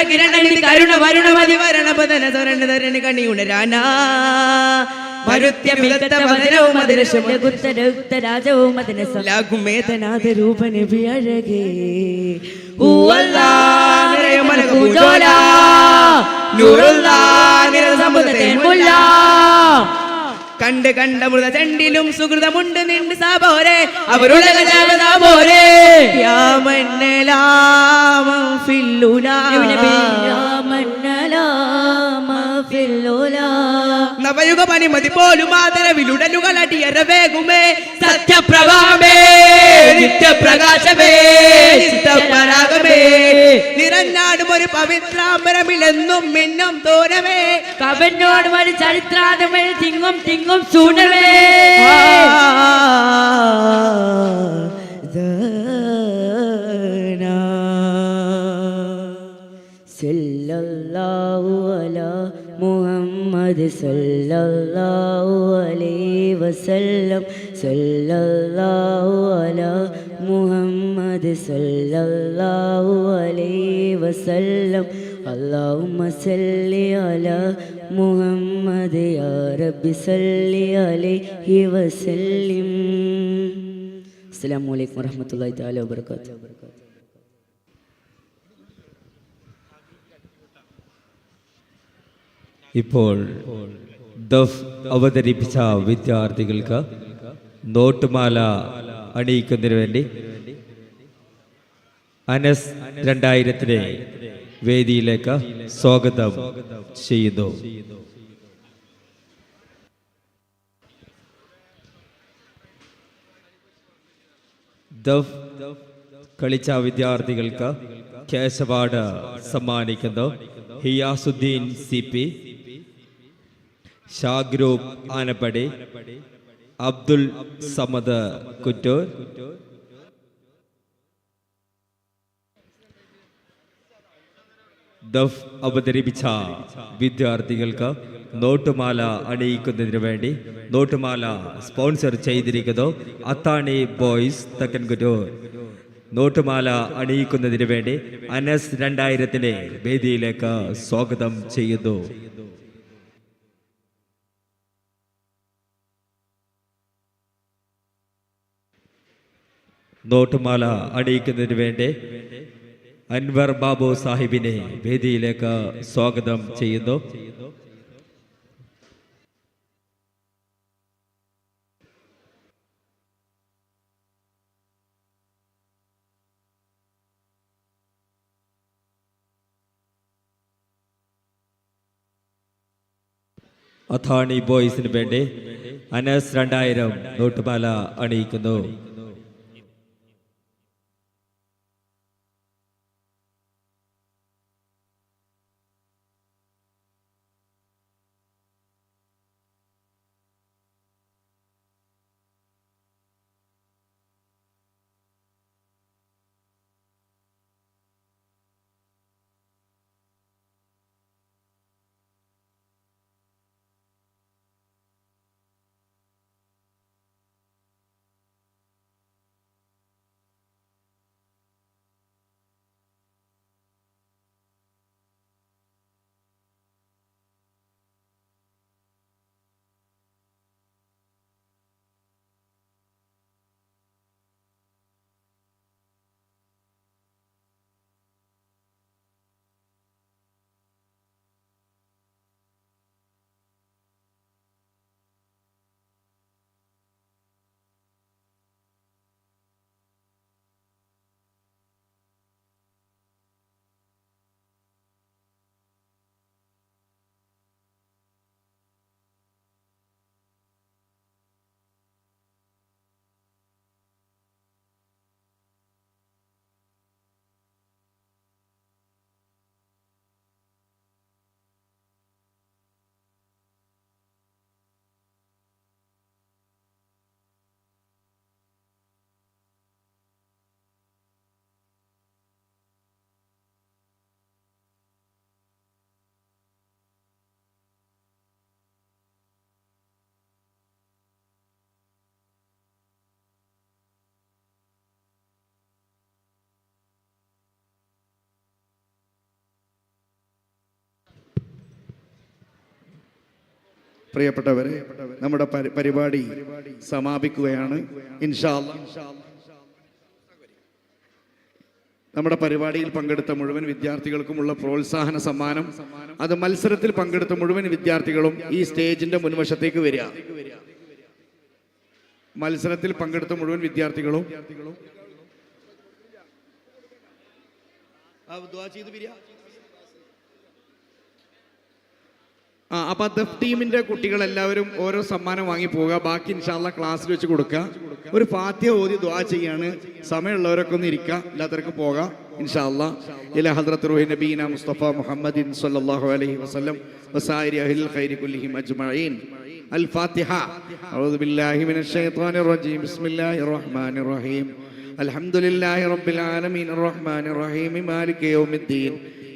കരുണ കിരണി കരുണ വരുണമതി വരണപതന തൊരണ തരണി കണി ഉണരാനാ. അഴകേ. കണ്ട് കണ്ട മൃത ചണ്ടിലും സുഹൃതമുണ്ട് നിണ്ട് സാബോരെ. അവരുടെ പോരെ യാമന്നലാമം ഫില്ലുലാ നവയുഗ പനിമതി പോലും ആദരവിലുടലുകൾ അടിയറവേകുമേ. സത്യപ്രഭാമേ നിത്യപ്രകാശമേ ചിത്തപരാഗമേ നിറഞ്ഞാടും ഒരു പവിത്രാമ്പരമില്ലെന്നും മിന്നും തോരമേ കവനോട് ഒരു ചരിത്രാതമേ തിങ്ങും തിങ്ങും അലാ മുഹമ്മദ് സല്ലല്ലാഹു അലൈഹി വസല്ലം. സല്ലല്ലാഹു അലാ മുഹമ്മദ് സല്ലല്ലാഹു അലൈഹി വസല്ലം. اللهم صل على محمد يا رب صل عليه وسلم السلام عليكم ورحمة الله تعالى وبركاته ഇപ്പോൾ ദഫ് അവതരിപ്പിച്ച വിദ്യാർത്ഥികൾക്ക് നോട്ടുമാല അണിയിക്കുന്നതിന് വേണ്ടി അനസ് രണ്ടായിരത്തിലെ വേദിയിലേക്ക് സ്വാഗതം ചെയ്യുന്നു. കളിച്ച വിദ്യാർത്ഥികൾക്ക് കേശവാട് സമ്മാനിക്കുന്നു. ഹിയാസുദ്ദീൻ സി പി ഷാഗ്രൂപ് ആനപ്പടി അബ്ദുൽ സമദ് കുറ്റൂർ ദഫ് അവതരിപ്പിച്ച വിദ്യാർത്ഥികൾക്ക് നോട്ടുമാല അണിയിക്കുന്നതിന് വേണ്ടി നോട്ടുമാല സ്പോൺസർ ചെയ്തിരിക്കുന്നു. അത്താണി ബോയ്സ് തെക്കൻകുറ്റൂർ. നോട്ടുമാല അണിയിക്കുന്നതിന് വേണ്ടി അനസ് രണ്ടായിരത്തിലെ വേദിയിലേക്ക് സ്വാഗതം ചെയ്യുന്നു. നോട്ടുമാല അണിയിക്കുന്നതിന് വേണ്ടി അൻവർ ബാബു സാഹിബിനെ വേദിയിലേക്ക് സ്വാഗതം ചെയ്യുന്നു. അഥാണി ബോയ്സിന് വേണ്ടി അനസ് രണ്ടായിരം നോട്ടുപാല അണിയിക്കുന്നു. പ്രിയപ്പെട്ടവരെ നമ്മുടെ പരിപാടി സമാപിക്കുകയാണ് ഇൻഷാ. നമ്മുടെ പരിപാടിയിൽ പങ്കെടുത്ത മുഴുവൻ വിദ്യാർത്ഥികൾക്കുമുള്ള പ്രോത്സാഹന സമ്മാനം അത് മത്സരത്തിൽ പങ്കെടുത്ത മുഴുവൻ വിദ്യാർത്ഥികളും ഈ സ്റ്റേജിന്റെ മുൻവശത്തേക്ക് വരിക മത്സരത്തിൽ പങ്കെടുത്ത മുഴുവൻ വിദ്യാർത്ഥികളും ചെയ്ത്. ആ അപ്പൊ ദഫ് ടീമിന്റെ കുട്ടികൾ എല്ലാവരും ഓരോ സമ്മാനം വാങ്ങി പോവുക ബാക്കി ഇൻഷാല്ല ക്ലാസ്സിൽ വെച്ച് കൊടുക്കുക ഒരു ഫാത്തിഹ ഓതി ദുആ ചെയ്യാണ് സമയമുള്ളവരൊക്കെ ഒന്ന് ഇരിക്കുക അല്ലാത്തവർക്ക് പോകാം ഇൻഷാല്ല ഇല ഹദ്രത്ത് റൂഹി നബീന മുസ്തഫ മുഹമ്മദിൻ സല്ലല്ലാഹു അലൈഹി വസല്ലം വസായിരി അഹ്ലിൽ ഖൈരി കുല്ലിഹിം അജ്മഈൻ الفاتحة أعوذ بالله من الشيطان الرجيم بسم الله الرحمن الرحيم الحمد لله رب العالمين الرحمن الرحيم مالك يوم الدين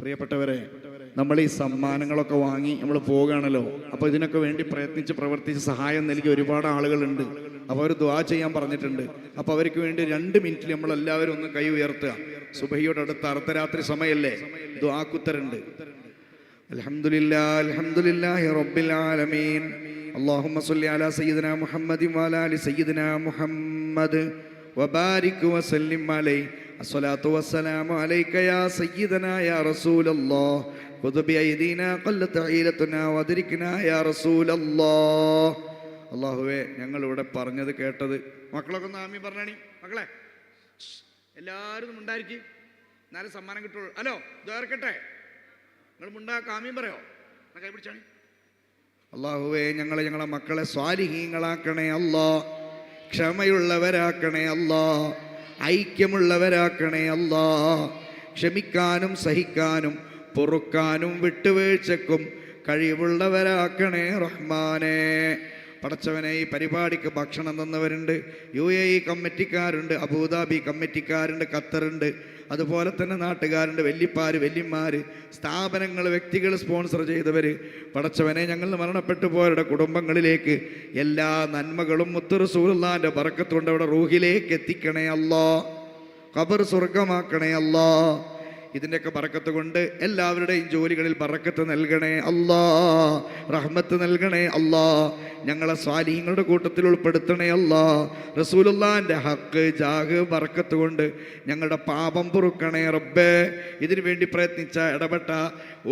പ്രിയപ്പെട്ടവരെ നമ്മൾ ഈ സമ്മാനങ്ങളൊക്കെ വാങ്ങി നമ്മൾ പോവുകയാണല്ലോ അപ്പോൾ ഇതിനൊക്കെ വേണ്ടി പ്രയത്നിച്ച് പ്രവർത്തിച്ച് സഹായം നൽകിയ ഒരുപാട് ആളുകളുണ്ട് അപ്പോൾ അവർ ദ്വാ ചെയ്യാൻ പറഞ്ഞിട്ടുണ്ട് അപ്പോൾ അവർക്ക് വേണ്ടി രണ്ട് മിനിറ്റിൽ നമ്മൾ എല്ലാവരും ഒന്ന് കൈ ഉയർത്തുക സുബഹിയോട് അടുത്ത അർദ്ധരാത്രി സമയല്ലേ ദ്വാക്കുത്തരുണ്ട് അൽഹംദുലില്ലാ അൽഹംദുലില്ലാഹി റബ്ബിൽ ആലമീൻ اللهم صل على سيدنا محمد وعلى ال سيدنا محمد وبارك وسلم عليه അള്ളാഹുവെ വസ്സലാമു അലൈക യാ സയ്യിദനാ യാ റസൂലല്ലാഹ് ഖല്ലത യാ റസൂലല്ലാഹ് പറഞ്ഞത് കേട്ടത് മക്കളൊക്കെ ഒന്ന് ആമി മക്കളെ എല്ലാവരും ഉണ്ടായിരിക്കി എന്നാലും സമ്മാനം കിട്ടുള്ളൂ. ഹലോ ഇതേർക്കട്ടെ നിങ്ങൾ മുണ്ടാ ആമീൻ പറയോ? കൈ പിടിച്ചാണി. അള്ളാഹുവേ ഞങ്ങളെ ഞങ്ങളെ മക്കളെ സ്വാലിഹീങ്ങളാക്കണേ അല്ലാ. ക്ഷമയുള്ളവരാക്കണേ അല്ലാ. ഐക്യമുള്ളവരാക്കണേ അല്ലാ. ക്ഷമിക്കാനും സഹിക്കാനും പൊറുക്കാനും വിട്ടുവീഴ്ചക്കും കഴിവുള്ളവരാക്കണേ റഹ്മാനേ. പടച്ചവനെ ഈ പരിപാടിക്ക് ഭക്ഷണം തന്നവരുണ്ട്. യു എ ഇ കമ്മിറ്റിക്കാരുണ്ട് അബുദാബി കമ്മിറ്റിക്കാരുണ്ട് ഖത്തറുണ്ട്. അതുപോലെ തന്നെ നാട്ടുകാരുണ്ട് വല്യപ്പാർ വല്യന്മാർ സ്ഥാപനങ്ങൾ വ്യക്തികൾ സ്പോൺസർ ചെയ്തവർ പടച്ചവനെ ഞങ്ങൾ മരണപ്പെട്ടു പോയവരുടെ കുടുംബങ്ങളിലേക്ക് എല്ലാ നന്മകളും മുത്തറു സൂറുല്ലാന്റെ പറക്കത്തുകൊണ്ട് അവിടെ റൂഹിലേക്ക് എത്തിക്കണേ അല്ലോ ഖബർ സ്വർഗമാക്കണേ അല്ലാ ഇതിന്റെയൊക്കെ പറക്കത്ത് കൊണ്ട് എല്ലാവരുടെയും ജോലികളിൽ പറക്കത്ത് നൽകണേ അല്ലാ റഹ്മത്ത് നൽകണേ അല്ലാ ഞങ്ങളെ സ്വാലീങ്ങളുടെ കൂട്ടത്തിൽ ഉൾപ്പെടുത്തണേ അല്ലാ. റസൂലുള്ളാന്റെ ഹക്ക് ജാഗ് പറക്കത്ത് കൊണ്ട് ഞങ്ങളുടെ പാപം പൊറുക്കണേ റബ്ബേ. ഇതിനു വേണ്ടി പ്രയത്നിച്ച ഇടപെട്ട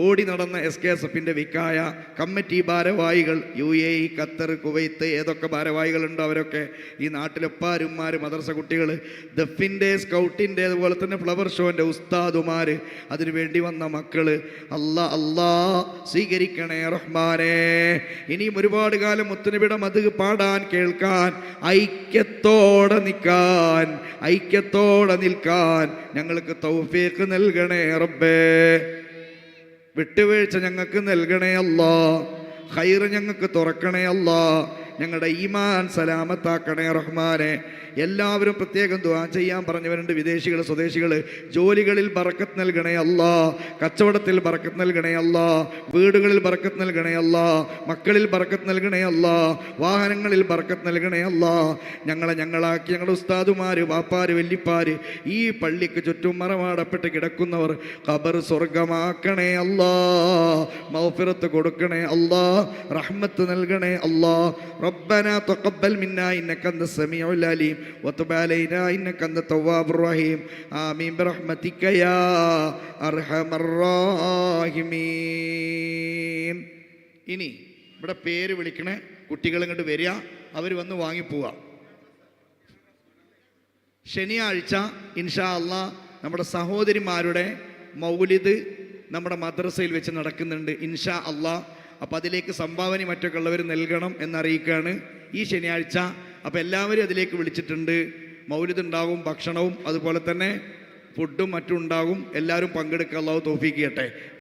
ഓടി നടന്ന എസ് കെ എസ് എഫിന്റെ വിക്കായ കമ്മിറ്റി ഭാരവാഹികൾ U A E Qatar Kuwait ഏതൊക്കെ ഭാരവാഹികളുണ്ടോ അവരൊക്കെ ഈ നാട്ടിലെപ്പാരുമാര് മദർസ കുട്ടികൾ ദഫിന്റെ സ്കൗട്ടിന്റെ അതുപോലെ തന്നെ ഫ്ലവർ ഷോന്റെ ഉസ്താദുമാർ അതിനു വേണ്ടി വന്ന മക്കൾ അല്ലാ അല്ലാ സ്വീകരിക്കണേ റഹ്മാനെ. ഇനിയും ഒരുപാട് കാലം മുത്തനബിയുടെ മത് പാടാൻ കേൾക്കാൻ ഐക്യത്തോടെ നിൽക്കാൻ ഐക്യത്തോടെ നിൽക്കാൻ ഞങ്ങൾക്ക് തൗഫേക്ക് നൽകണേ റബ്ബേ. വിട്ടുവീഴ്ച ഞങ്ങൾക്ക് നൽകണേ അല്ലാ ഹൈറ് ഞങ്ങൾക്ക് തുറക്കണേ അല്ലാ ഞങ്ങളുടെ ഈമാൻ സലാമത്താക്കണേ റഹ്മാനെ. എല്ലാവരും പ്രത്യേകം ദുആ ചെയ്യാൻ പറഞ്ഞവരുണ്ട് വിദേശികൾ സ്വദേശികൾ ജോലികളിൽ ബറക്കത്ത് നൽകണേ അല്ലാ. കച്ചവടത്തിൽ ബറക്കത്ത് നൽകണേ അല്ലാ. വീടുകളിൽ ബറക്കത്ത് നൽകണേ അല്ലാ. മക്കളിൽ ബറക്കത്ത് നൽകണേ അല്ലാ. വാഹനങ്ങളിൽ ബറക്കത്ത് നൽകണേ അല്ലാ. ഞങ്ങളെ ഞങ്ങളാക്കി ഞങ്ങളുടെ ഉസ്താദുമാർ വാപ്പാർ വല്ലിപ്പാര് ഈ പള്ളിക്ക് ചുറ്റും മറമാടപ്പെട്ട് കിടക്കുന്നവർ ഖബർ സ്വർഗമാക്കണേ അല്ലാ. മൗഫിറത്ത് കൊടുക്കണേ അല്ലാ. റഹ്മത്ത് നൽകണേ അല്ലാ. ربنا تقبل منا انك انت السميع العليم وتب علينا انك انت التواب الرحيم امين برحمتك يا ارحم الراحمين ഇനി ഇവിടെ പേര് വിളിക്കണേ കുട്ടികൾ ഇങ്ങോട്ട് വരിക അവർ വന്ന് വാങ്ങിപ്പോവുക ശനിയാഴ്ച ഇൻഷാ അള്ളാ നമ്മുടെ സഹോദരിമാരുടെ മൗലിദ് നമ്മുടെ മദ്രസയിൽ വെച്ച് നടക്കുന്നുണ്ട് ഇൻഷാ അള്ളാ അപ്പോൾ അതിലേക്ക് സംഭാവന മറ്റൊക്കെ ഉള്ളവർ നൽകണം എന്നറിയിക്കുകയാണ് ഈ ശനിയാഴ്ച. അപ്പോൾ എല്ലാവരും അതിലേക്ക് വിളിച്ചിട്ടുണ്ട്. മൗലിദ് ഉണ്ടാകും ഭക്ഷണവും അതുപോലെ തന്നെ ഫുഡും മറ്റും ഉണ്ടാകും. എല്ലാവരും പങ്കെടുക്കാനുള്ള തോഫിക്കട്ടെ